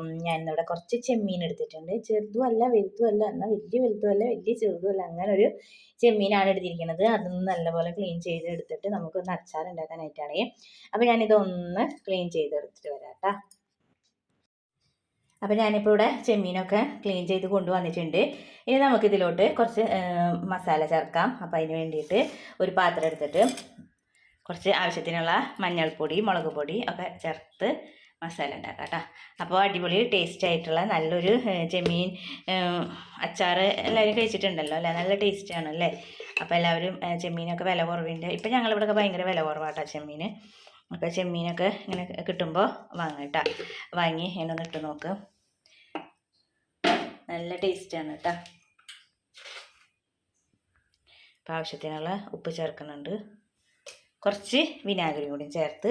അപ്പം ഞാൻ ഇന്നിവിടെ കുറച്ച് ചെമ്മീൻ എടുത്തിട്ടുണ്ട്. ചെറുതും അല്ല വലുതും അല്ല എന്നാൽ വലിയ വലുതും അല്ല വലിയ ചെറുതും അല്ല അങ്ങനെ ഒരു ചെമ്മീനാണ് എടുത്തിരിക്കുന്നത്. അതൊന്ന് നല്ലപോലെ ക്ലീൻ ചെയ്ത് എടുത്തിട്ട് നമുക്കൊന്ന് അച്ചാർ ഉണ്ടാക്കാനായിട്ടാണേ അപ്പോൾ ഞാനിതൊന്ന് ക്ലീൻ ചെയ്ത് എടുത്തിട്ട് വരാം കേട്ടോ അപ്പോൾ ഞാനിപ്പോൾ ഇവിടെ ചെമ്മീനൊക്കെ ക്ലീൻ ചെയ്ത് കൊണ്ടുവന്നിട്ടുണ്ട്. ഇനി നമുക്കിതിലോട്ട് കുറച്ച് മസാല ചേർക്കാം. അപ്പോൾ അതിന് വേണ്ടിയിട്ട് ഒരു പാത്രം എടുത്തിട്ട് കുറച്ച് ആവശ്യത്തിനുള്ള മഞ്ഞൾപ്പൊടി മുളക് പൊടി ഒക്കെ ചേർത്ത് മസാല ഉണ്ടാക്കാം കേട്ടോ അപ്പോൾ അടിപൊളി ടേസ്റ്റ് ആയിട്ടുള്ള നല്ലൊരു ജമീൻ അച്ചാർ എല്ലാവരും കഴിച്ചിട്ടുണ്ടല്ലോ അല്ലേ? നല്ല ടേസ്റ്റാണ് അല്ലേ? അപ്പോൾ എല്ലാവരും ചെമ്മീനൊക്കെ വില കുറവിന്റെ ഇപ്പം ഞങ്ങളിവിടെയൊക്കെ ഭയങ്കര വില കുറവാട്ടോ ചെമ്മീൻ അപ്പോൾ ചെമ്മീനൊക്കെ ഇങ്ങനെ കിട്ടുമ്പോൾ വാങ്ങാം കേട്ടോ വാങ്ങി എന്നൊന്ന് ഇട്ട് നോക്ക്. നല്ല ടേസ്റ്റാണ് കേട്ടോ അപ്പോൾ ആവശ്യത്തിനുള്ള ഉപ്പ് ചേർക്കുന്നുണ്ട്. കുറച്ച് വിനാഗിരി കൂടി ചേർത്ത്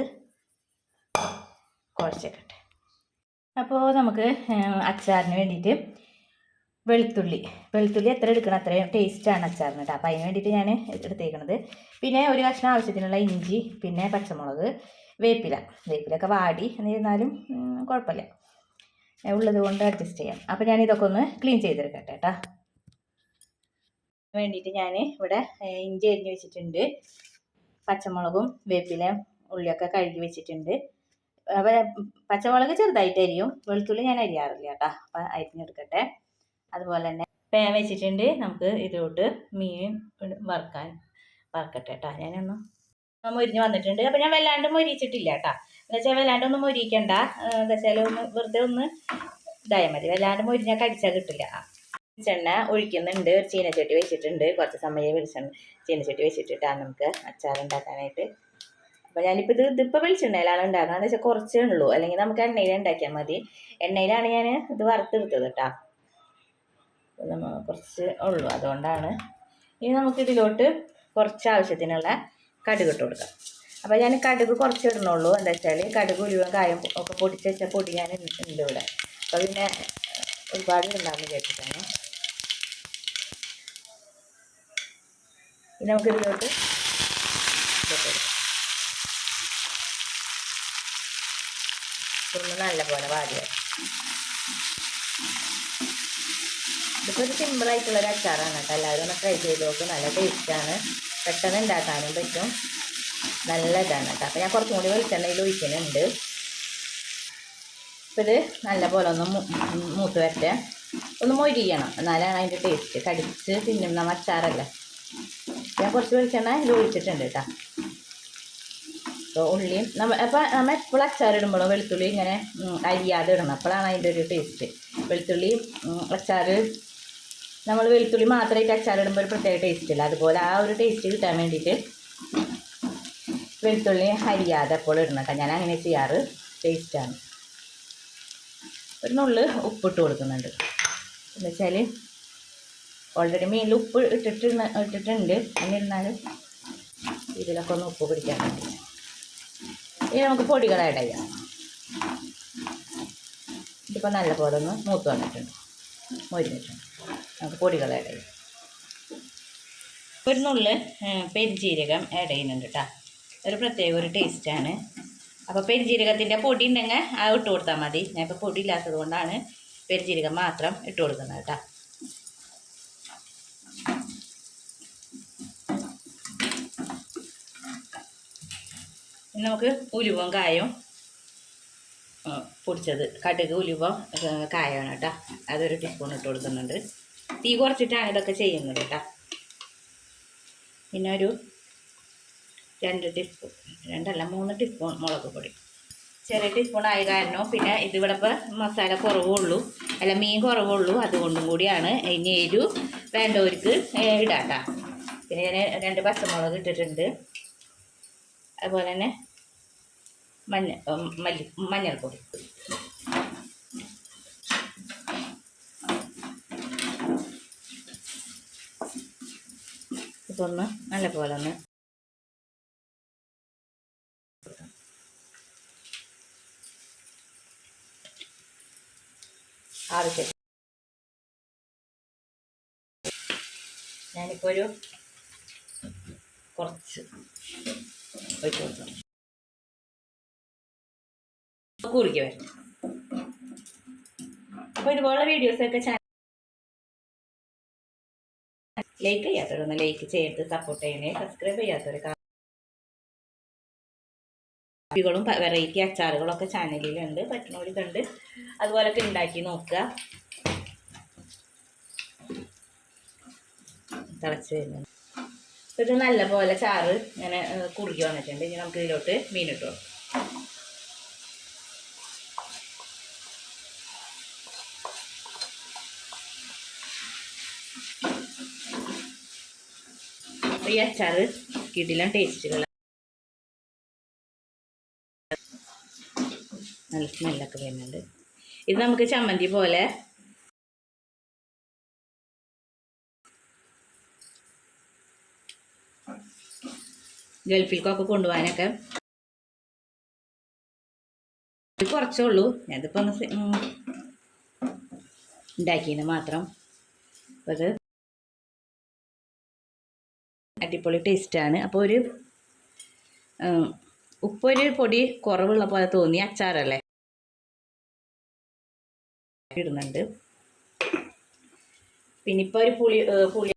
കുഴച്ചേക്കട്ടെ. അപ്പോൾ നമുക്ക് അച്ചാറിന് വേണ്ടിയിട്ട് വെളുത്തുള്ളി. വെളുത്തുള്ളി എത്ര എടുക്കണം അത്രയും ടേസ്റ്റാണ് അച്ചാറിന് കേട്ടോ. അപ്പോൾ അതിന് വേണ്ടിയിട്ട് ഞാൻ എടുത്തേക്കണത്. പിന്നെ ഒരു കഷ്ണം ആവശ്യത്തിനുള്ള ഇഞ്ചി പിന്നെ പച്ചമുളക് വേപ്പില. വേപ്പിലൊക്കെ വാടി എന്നിരുന്നാലും കുഴപ്പമില്ല. ഉള്ളത് കൊണ്ട് അഡ്ജസ്റ്റ് ചെയ്യാം. അപ്പോൾ ഞാൻ ഇതൊക്കെ ഒന്ന് ക്ലീൻ ചെയ്തെടുക്കട്ടെ കേട്ടോ. വേണ്ടിയിട്ട് ഞാൻ ഇവിടെ ഇഞ്ചി അരിഞ്ഞ് വെച്ചിട്ടുണ്ട്. പച്ചമുളകും വേപ്പിലയും ഉള്ളിയൊക്കെ കഴുകി വെച്ചിട്ടുണ്ട്. അപ്പോൾ പച്ചമുളക് ചെറുതായിട്ട് അരിയും വെളുത്തുള്ളി ഞാൻ അരിയാറില്ല കേട്ടോ. അപ്പം അരിഞ്ഞെടുക്കട്ടെ. അതുപോലെ തന്നെ പേ വെച്ചിട്ടുണ്ട് നമുക്ക് ഇതിലോട്ട് മീൻ വറുക്കാൻ വറുക്കട്ടെ കേട്ടോ. ഞാനൊന്ന് മൊരിഞ്ഞ് വന്നിട്ടുണ്ട്. അപ്പം ഞാൻ വല്ലാണ്ട് മൊരിച്ചിട്ടില്ല കേട്ടോ. എന്താ വെച്ചാൽ വല്ലാണ്ട് ഒന്ന് മൊരിക്കണ്ട എന്താ വെച്ചാൽ ഒന്ന് വെറുതെ ഒന്ന് ഇതായാൽ മതി. വല്ലാണ്ട് മൊരിഞ്ഞാൽ കടിച്ചാൽ കിട്ടില്ല വെളിച്ചെണ്ണ ഒഴിക്കുന്നുണ്ട്. ഒരു ചീനച്ചട്ടി വെച്ചിട്ടുണ്ട്. കുറച്ച് സമയം വെളിച്ചെണ്ണ ചീനച്ചട്ടി വെച്ചിട്ടിട്ടാണ് നമുക്ക് അച്ചാർ ഉണ്ടാക്കാനായിട്ട് അപ്പോൾ ഞാനിപ്പോൾ ഇത് ഇതിപ്പോൾ വെളിച്ചെണ്ണയിലാണ് ഉണ്ടാക്കുന്നത്. എന്ന് വെച്ചാൽ കുറച്ചേ ഉള്ളൂ. അല്ലെങ്കിൽ നമുക്ക് എണ്ണയിൽ ഉണ്ടാക്കിയാൽ മതി. എണ്ണയിലാണ് ഞാൻ ഇത് വറുത്തെടുത്തത് കേട്ടോ കുറച്ച് ഉള്ളൂ. അതുകൊണ്ടാണ് ഇനി നമുക്ക് ഇതിലോട്ട് കുറച്ച് ആവശ്യത്തിനുള്ള കടുക് ഇട്ട് കൊടുക്കാം. അപ്പോൾ ഞാൻ കടുക് കുറച്ച് ഇടണുള്ളൂ. എന്താ വെച്ചാൽ കടുക് ഉരുവൻ കായം ഒക്കെ പൊടിച്ച് വെച്ച പൊടി ഞാൻ ഉണ്ട് ഇവിടെ. അപ്പോൾ പിന്നെ ഒരുപാട് ഇടണ്ടാന്ന് വിചാരിച്ചിട്ടാണ്. ഇനി നമുക്ക് നമുക്കിതിലോട്ട് ഇതൊന്ന് നല്ലപോലെ വാടിയായി ഇതിപ്പോൾ ഒരു സിമ്പിളായിട്ടുള്ളൊരു അച്ചാറാണ് കേട്ടോ. എല്ലാവരും ഒന്ന് ട്രൈ ചെയ്ത് നോക്കും. നല്ല ടേസ്റ്റാണ് പെട്ടെന്ന് ഉണ്ടാക്കാനും പറ്റും. നല്ല ഇതാണ് കേട്ടോ. അപ്പോൾ ഞാൻ കുറച്ചും കൂടി വെളിച്ചെണ്ണയിൽ ഒഴിക്കുന്നുണ്ട്. ഇപ്പൊ ഇത് നല്ലപോലെ ഒന്ന് മൂത്ത് വരട്ടെ. ഒന്ന് മൊരിയണം. എന്നാലാണ് അതിന്റെ ടേസ്റ്റ് കടിച്ച് തിന്നുന്ന അച്ചാറല്ല. ഞാൻ കുറച്ച് വെളിച്ചെണ്ണ ഇതിൽ ഒഴിച്ചിട്ടുണ്ട് കേട്ടോ. അപ്പോൾ ഉള്ളിയും നമ്മൾ അപ്പം നമ്മൾ എപ്പോഴും അച്ചാറിടുമ്പോഴോ വെളുത്തുള്ളി ഇങ്ങനെ അരിയാതെ ഇടണം. അപ്പോഴാണ് അതിന്റെ ഒരു ടേസ്റ്റ്. വെളുത്തുള്ളി അച്ചാർ നമ്മൾ വെളുത്തുള്ളി മാത്രമായിട്ട് അച്ചാറിടുമ്പോൾ ഒരു പ്രത്യേക ടേസ്റ്റ് ഇല്ല. അതുപോലെ ആ ഒരു ടേസ്റ്റ് കിട്ടാൻ വേണ്ടിയിട്ട് വെളുത്തുള്ളി അരിയാതെ അപ്പോൾ ഇടണം കേട്ടോ. ഞാൻ അങ്ങനെ ചെയ്യാറ്. ടേസ്റ്റാണ് ഒരു നുള്ളു ഉപ്പിട്ട് കൊടുക്കുന്നുണ്ട്. എന്ന് വെച്ചാൽ ഓൾറെഡി മീനിൽ ഉപ്പ് ഇട്ടിട്ട് ഇട്ടിട്ടുണ്ട്. എന്നിരുന്നാലും ഇതിലൊക്കെ ഒന്ന് ഉപ്പ് പിടിക്കാൻ വേണ്ടി ഇനി നമുക്ക് പൊടികൾ ആഡ് ചെയ്യാം ഇതിപ്പോൾ നല്ല പോലെ ഒന്ന് മൂത്ത് വന്നിട്ടുണ്ട്. മൊരിഞ്ഞിട്ടുണ്ട്. നമുക്ക് പൊടികൾ ചെയ്യാം ഒരു നുള്ളു പെരിജീരകം ആഡ് ചെയ്യുന്നുണ്ട് കേട്ടോ ഒരു പ്രത്യേക ഒരു ടേസ്റ്റാണ് അപ്പോൾ പെരിജീരകത്തിന്റെ പൊടി ഉണ്ടെങ്കിൽ ആ ഇട്ട് കൊടുത്താൽ മതി. ഞാൻ ഇപ്പോൾ പൊടി ഇല്ലാത്തത് കൊണ്ടാണ് പെരിജീരകം മാത്രം ഇട്ട് കൊടുക്കുന്നത് കേട്ടോ നമുക്ക് ഉലുവും കായും പൊടിച്ചത്. കടുക് ഉലുവം കായമാണ് കേട്ടോ. അതൊരു ടീസ്പൂൺ ഇട്ട് കൊടുക്കുന്നുണ്ട്. തീ കുറച്ചിട്ടാണ് ഇതൊക്കെ ചെയ്യുന്നത് കേട്ടോ. പിന്നെ ഒരു രണ്ട് ടീസ്പൂൺ രണ്ടല്ല മൂന്ന് ടീസ്പൂൺ മുളക് പൊടി. ചെറിയ ടീസ്പൂൺ ആയ കാരണം പിന്നെ ഇതിവിടെ ഇപ്പോൾ മസാല കുറവുള്ളൂ. അല്ല മീൻ കുറവുള്ളൂ. അതുകൊണ്ടും കൂടിയാണ് ഇനി എരു വേണ്ടവർക്ക് ഇടാട്ടാ പിന്നെ ഞാൻ രണ്ട് പച്ചമുളക് ഇട്ടിട്ടുണ്ട്. അതുപോലെ തന്നെ മഞ്ഞ മല്ലി മഞ്ഞൾപ്പൊടി. ഇതൊന്ന് നല്ല പോലെ ഒന്ന് ആവശ്യം ഞാനിപ്പോൾ ഒരു കുറച്ച് ഒഴിച്ച് കൊടുത്തു. കുറിക്ക് വരും ഇതുപോലെ വീഡിയോസ് ഒക്കെ ചാനൽ ലൈക്ക് ചെയ്യാത്തവരൊന്ന് ലൈക്ക് ചെയ്ത് സപ്പോർട്ട് ചെയ്യണേ. സബ്സ്ക്രൈബ് ചെയ്യാത്തവർ വെറൈറ്റി അച്ചാറുകളൊക്കെ ചാനലിലുണ്ട്. പറ്റുന്നവർ കണ്ട് അതുപോലൊക്കെ ഉണ്ടാക്കി നോക്കുക. തിളച്ച് അപ്പോൾ ഇത് നല്ല പോലെ ചാറ് ഇങ്ങനെ കുറുകി വന്നിട്ടുണ്ട്. ഇനി നമുക്ക് ഇതിലോട്ട് മീനിട്ട് കൊടുക്കാം. അപ്പോൾ ഈ അച്ചാറ് കിടിലം ടേസ്റ്റുള്ള നല്ല സ്മെല്ലൊക്കെ വരുന്നുണ്ട്. ഇത് നമുക്ക് ചമ്മന്തി പോലെ ഗൾഫിലേക്കൊക്കെ കൊണ്ടുപോകാനൊക്കെ കുറച്ചേ ഉള്ളൂ. ഞാനിതിപ്പോൾ ഒന്ന് സെ- ഉം, ഉണ്ടാക്കിയത് മാത്രം. അപ്പോൾ ഇത് അടിപൊളി ടേസ്റ്റാണ്. അപ്പോൾ ഒരു ഉപ്പൊരു പൊടി കുറവുള്ള പോലെ തോന്നി അച്ചാറല്ലേ? ഇടുന്നുണ്ട്. പിന്നെ ഇപ്പോൾ ഒരു പുളി പുളി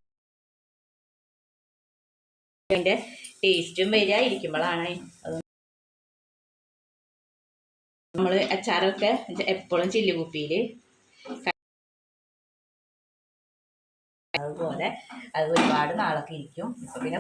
അതിന്റെ ടേസ്റ്റും വരിക ഇരിക്കുമ്പോഴാണ് നമ്മൾ അച്ചാറൊക്കെ എപ്പോഴും ചില്ലി കുപ്പിയിൽ അതുപോലെ അത് ഒരുപാട് നാളൊക്കെ ഇരിക്കും. പിന്നെ